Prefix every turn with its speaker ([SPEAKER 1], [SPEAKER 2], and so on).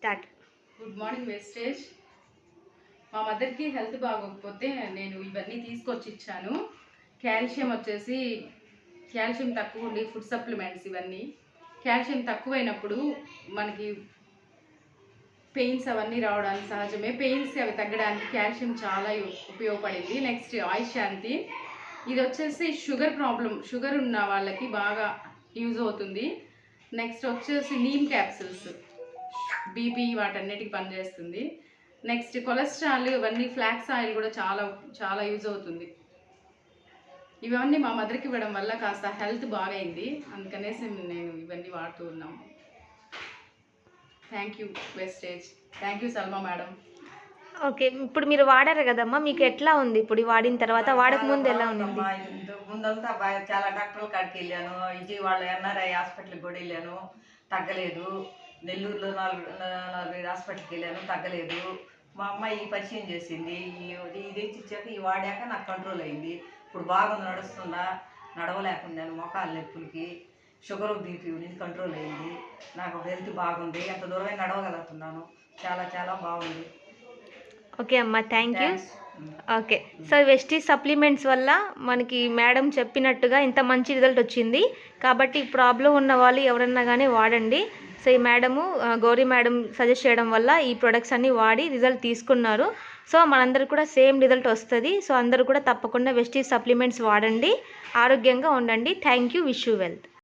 [SPEAKER 1] Start.
[SPEAKER 2] Good morning wastage. మా మదర్కి health బాగోకపోతే నేను ఇవన్నీ తీసుకొచ్చి ఇచ్చాను కాల్షియం వచ్చేసి కాల్షియం తక్కువ ఉండి ఫుడ్ సప్లిమెంట్స్ ఇవన్నీ. కాల్షియం తక్కువైనప్పుడు మనకి పెయిన్స్ అవన్నీ రావడానికి సహజమే. పెయిన్స్ అవి తగ్గడానికి కాల్షియం చాలా ఉపయోగపడింది. నెక్స్ట్ ఆయుష్ శాంతి. ఇది వచ్చేసి షుగర్ ప్రాబ్లం షుగర్ ఉన్న వాళ్ళకి బాగా యూజ్ అవుతుంది. నెక్స్ట్ వచ్చేసి నీమ్ క్యాప్సిల్స్. బీపీ వాటన్నిటికి పనిచేస్తుంది. నెక్స్ట్ కొలెస్ట్రాల్ ఇవన్నీ ఫ్లాక్స్ ఆయిల్ కూడా చాలా చాలా యూజ్ అవుతుంది. ఇవన్నీ మా మదర్కి ఇవ్వడం వల్ల కాస్త హెల్త్ బాగైంది. అందుకనేసి నేను ఇవన్నీ వాడుతూ ఉన్నాము. Thank you Vestige thank you Salma madam
[SPEAKER 1] okay ఇప్పుడు మీరు వాడారు కదమ్మా మీకు ఎట్లా ఉంది? ఇప్పుడు వాడిన తర్వాత వాడక ముందు ఎలా ఉంది
[SPEAKER 3] ముందంతా చాలా డాక్టర్ల కాడికి వెళ్ళాను. విజయవాడ ఎన్ఆర్ఐ హాస్పిటల్కి కూడా వెళ్ళాను. తగ్గలేదు. నెల్లూరులో నాలుగు నా- నాలుగైదు హాస్పిటల్కి వెళ్ళాను. తగ్గలేదు. మా అమ్మాయి ఈ పరిచయం చేసింది. ఈ- ఇది ఇచ్చాక ఈ వాడాక నాకు కంట్రోల్ అయింది. ఇప్పుడు బాగుంది నడుస్తుందా? నడవలేకున్నాను మోకాలు నొప్పులకి షుగర్ బీపీ ఉండింది కంట్రోల్ అయింది. నాకు హెల్త్ బాగుంది. ఎంత దూరమే నడవగలుగుతున్నాను. చాలా చాలా బాగుంది.
[SPEAKER 1] ఓకే అమ్మా thank you. Okay. So Vestige supplements వల్ల మనకి మేడం చెప్పినట్టుగా ఇంత మంచి రిజల్ట్ వచ్చింది. కాబట్టి ప్రాబ్లం ఉన్న వాళ్ళు ఎవరన్నా కానీ వాడండి. సో ఈ మేడము గౌరీ మేడం సజెస్ట్ చేయడం వల్ల ఈ ప్రొడక్ట్స్ అన్నీ వాడి రిజల్ట్ తీసుకున్నారు. సో మనందరికి కూడా సేమ్ రిజల్ట్ వస్తుంది. సో అందరూ కూడా తప్పకుండా వెస్టీ సప్లిమెంట్స్ వాడండి. ఆరోగ్యంగా ఉండండి. Thank you. Wish you wealth.